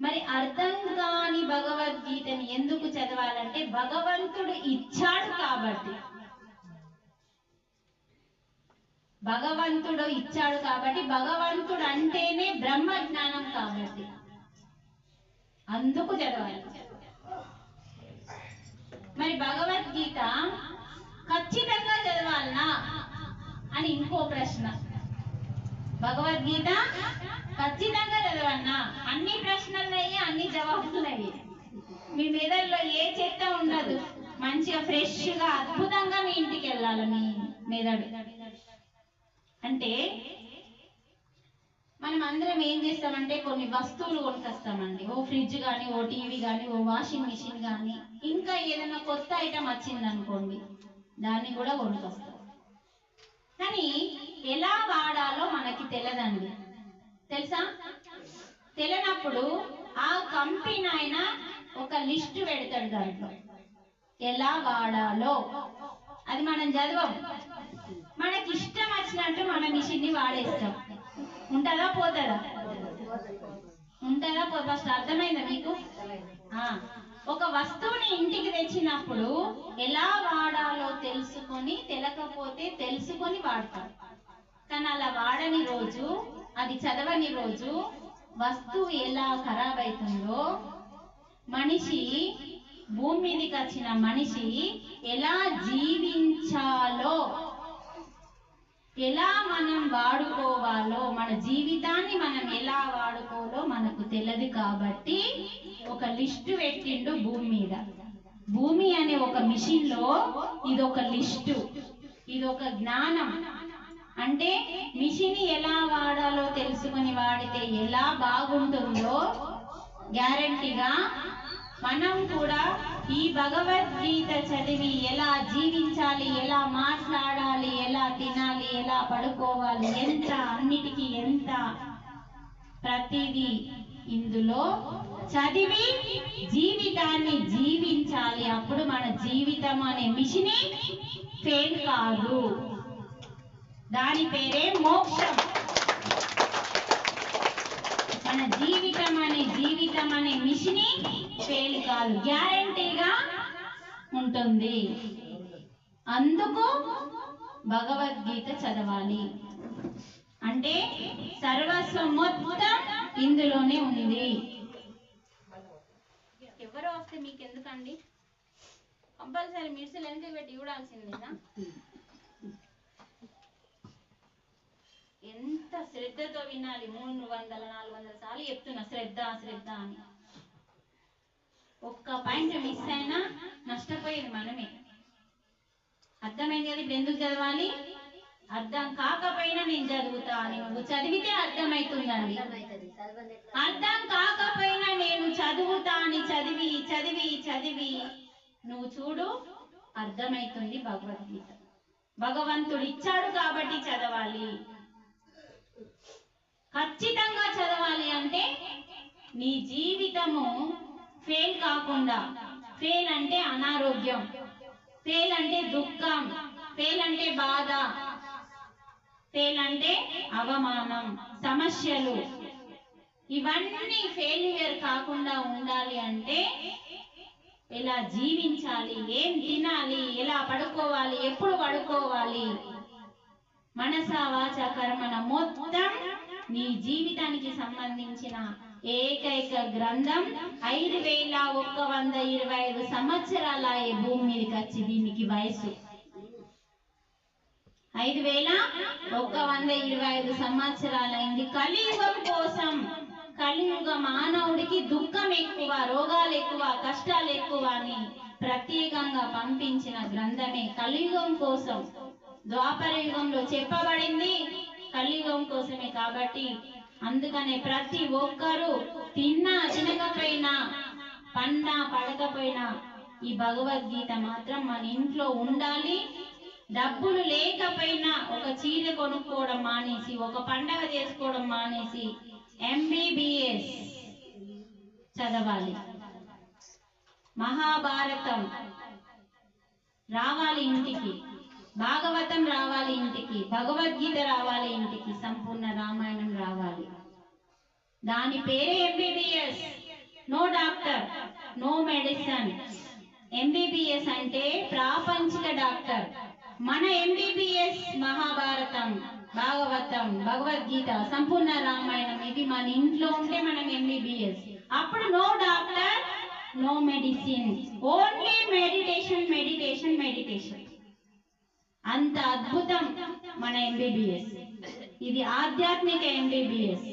మరి అర్థం కాని భగవద్గీతని ఎందుకు చదవాలంటే భగవంతుడు ఇచ్చాడు కాబట్టి. భగవంతుడు ఇచ్చాడు కాబట్టి భగవంతుడు అంటేనే బ్రహ్మ జ్ఞానం కాబట్టి. అందుకు చదవాలి. మరి భగవద్గీత ఖచ్చితంగా చదవాలనా? అని ఇంకో ప్రశ్న. భగవద్గీత ఖచ్చితంగా చదవన్నా అన్ని. ప్రశ్నలు అన్ని జవాబులు మీ మెదడులో ఏ చెత్త ఉండదు. మంచిగా ఫ్రెష్గా అద్భుతంగా మీ ఇంటికి వెళ్ళాలి మీ మెదడు. అంటే మనం అందరం ఏం చేస్తామంటే కొన్ని వస్తువులు కొనుకొస్తామండి. ఓ ఫ్రిడ్జ్ కానీ ఓ టీవీ కానీ ఓ వాషింగ్ మిషన్ కానీ ఇంకా ఏదైనా కొత్త ఐటమ్ వచ్చింది అనుకోండి దాన్ని కూడా కొనుకొస్తాం. కానీ ఎలా వాడాలో మనకి తెలియదండి తెలుసా? తెలియనప్పుడు ఆ కంపెనీ ఆయన ఒక లిస్ట్ పెడతాడు దాంట్లో. ఎలా వాడాలో. అది మనం చదవం. మనకి ఇష్టం వచ్చినట్టు మన మిషన్ని వాడేస్తాం. ఉంటుందా పోతుందా? ఉంటుందా పో ఫస్ట్ అర్థమైందా మీకు? ఆ, ఒక వస్తువుని ఇంటికి తెచ్చినప్పుడు ఎలా వాడాలో తెలుసుకొని తెలకపోతే తెలుసుకొని వాడతాం. కానీ అలా వాడని రోజు అది చదవని రోజు వస్తువు ఎలా ఖరాబ్ అవుతుందో మనిషి భూమి మీదకి వచ్చిన మనిషి ఎలా జీవించాలో ఎలా మనం వాడుకోవాలో మన జీవితాన్ని మనం ఎలా వాడుకోవాలో మనకు తెలియదు కాబట్టి ఒక లిస్టు పెట్టిండు భూమి మీద. భూమి అనే ఒక మిషన్లో ఇది ఒక లిస్టు ఇది ఒక జ్ఞానం. అంటే మిషన్ ఎలా వాడాలో తెలుసుకొని వాడితే ఎలా బాగుంటుందో గ్యారంటీగా మనం కూడా ఈ భగవద్గీత చదివి ఎలా జీవించాలి ఎలా మాట్లాడాలి ఎలా తినాలి ఎలా పడుకోవాలి ఎంత అన్నిటికీ ఎంత ప్రతిదీ ఇందులో చదివి జీవితాన్ని జీవించాలి. అప్పుడు మన జీవితం అనే మిషనే ఫెయిల్ కాదు. దాని పేరే మోక్షం. మన జీవితం అనే జీవితం అనే మిషిని ఫెయిల్ కాదు గ్యారంటీగా ఉంటుంది. అందుకు భగవద్గీత చదవాలి. అంటే సర్వస్వం మొత్తం ఇందులోనే ఉంది. ఎవరో వస్తే మీకు ఎందుకండి కంపల్సరీ మిర్చిలు వెనక పెట్టి చూడాల్సిందేనా? ఎంత శ్రద్ధతో వినాలి. మూడు వందల నాలుగు వందల సార్లు చెప్తున్నా శ్రద్ధ శ్రద్ధ అని. ఒక్క పాయింట్ మిస్ అయినా నష్టపోయేది మనమే. అర్థమైంది కదా? ఇప్పుడు ఎందుకు చదవాలి? అర్థం కాకపోయినా నేను చదువుతా అని. నువ్వు చదివితే అర్థమవుతుందండి అర్థం కాకపోయినా నేను చదువుతా అని చదివి చదివి చదివి. నువ్వు చూడు అర్థమైతుంది భగవద్గీత. భగవంతుడు ఇచ్చాడు కాబట్టి చదవాలి. ఖచ్చితంగా చదవాలి అంటే నీ జీవితము ఫెయిల్ కాకుండా ఫెయిల్ అంటే అనారోగ్యం ఫెయిల్ అంటే దుఃఖం ఫెయిల్ అంటే బాధ ఫెయిల్ అంటే అవమానం సమస్యలు. ఇవన్నీ ఫెయిల్యూర్ కాకుండా ఉండాలి అంటే ఎలా జీవించాలి ఏం తినాలి ఎలా పడుకోవాలి ఎప్పుడు పడుకోవాలి? మనస వాచ కర్మన మొత్తం నీ జీవితానికి సంబంధించిన ఏకైక గ్రంథం ఐదు వేల ఒక్క వంద ఇరవై ఐదు సంవత్సరాల ఈ భూమి మీదకి వచ్చి దీనికి వయసు ఐదు వేల ఒక్క వంద ఇరవై ఐదు సంవత్సరాలైంది. కలియుగం కోసం కలియుగ మానవుడికి దుఃఖం ఎక్కువ రోగాలు ఎక్కువ కష్టాలు ఎక్కువ అని ప్రత్యేకంగా పంపించిన గ్రంథమే కలియుగం కోసం ద్వాపర యుగంలో చెప్పబడింది. కలియుగం కోసమే కాబట్టి అందుకనే ప్రతి ఒక్కరూ తిన్నా తినకపోయినా పన్నా పడకపోయినా ఈ భగవద్గీత మాత్రం మన ఇంట్లో ఉండాలి. డబ్బులు లేకపోయినా ఒక చీర కొనుక్కోవడం మానేసి ఒక పండగ చేసుకోవడం మానేసి ఎంబీబీఎస్ చదవాలి. మహాభారతం రావాలి ఇంటికి. భాగవతం రావాలి ఇంటికి భగవద్గీత రావాలి ఇంటికి సంపూర్ణ రామాయణం రావాలి. దాని పేరే MBBS no doctor no medicine MBBS అంటే ప్రాపంచిక డాక్టర్. మన ఎంబీబీఎస్ మహాభారతం భాగవతం భగవద్గీత సంపూర్ణ రామాయణం ఇది మన ఇంట్లో ఉంటే మనం ఎంబీబీఎస్ అప్పుడు no doctor no medicine only meditation meditation meditation అంత అద్భుతం మన ఎంబీబీఎస్ ఇది ఆధ్యాత్మిక ఎంబీబీఎస్